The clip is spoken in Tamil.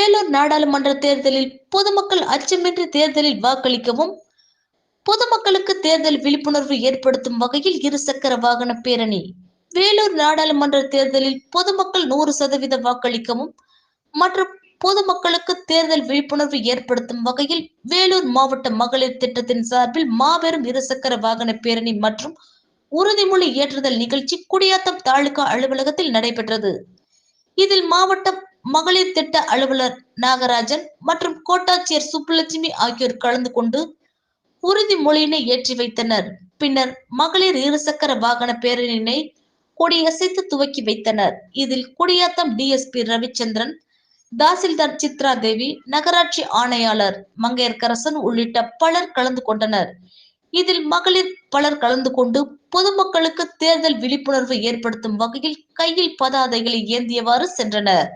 வேலூர் நாடாளுமன்ற தேர்தலில் பொதுமக்கள் அச்சமின்றி தேர்தலில் வாக்களிக்கவும் பொதுமக்களுக்கு தேர்தல் விழிப்புணர்வு ஏற்படுத்தும் வகையில் இருசக்கர வாகன பேரணி வேலூர் நாடாளுமன்ற தேர்தலில் பொதுமக்கள் நூறு சதவீத வாக்களிக்கவும் மற்றும் பொதுமக்களுக்கு தேர்தல் விழிப்புணர்வு ஏற்படுத்தும் வகையில் வேலூர் மாவட்ட மகளிர் திட்டத்தின் சார்பில் மாபெரும் இருசக்கர வாகன பேரணி மற்றும் உறுதிமொழி ஏற்றுதல் நிகழ்ச்சி குடியாத்தம் தாலுகா அலுவலகத்தில் நடைபெற்றது. இதில் மாவட்ட மகளிர் திட்ட அலுவலர் நாகராஜன் மற்றும் கோட்டாட்சியர் சுப்புலட்சுமி ஆகியோர் கலந்து கொண்டு உறுதிமொழியினை ஏற்றி வைத்தனர். பின்னர் மகளிர் இருசக்கர வாகன பேரணியினை கொடியசைத்து துவக்கி வைத்தனர். இதில் குடியாத்தம் டிஎஸ்பி ரவிச்சந்திரன் தாசில்தார் சித்ரா தேவி நகராட்சி ஆணையாளர் மங்கையர்கரசன் உள்ளிட்ட பலர் கலந்து கொண்டனர். இதில் மகளிர் பலர் கலந்து கொண்டு பொதுமக்களுக்கு தேர்தல் விழிப்புணர்வு ஏற்படுத்தும் வகையில் கையில் பதாதைகளை ஏந்தியவாறு சென்றனர்.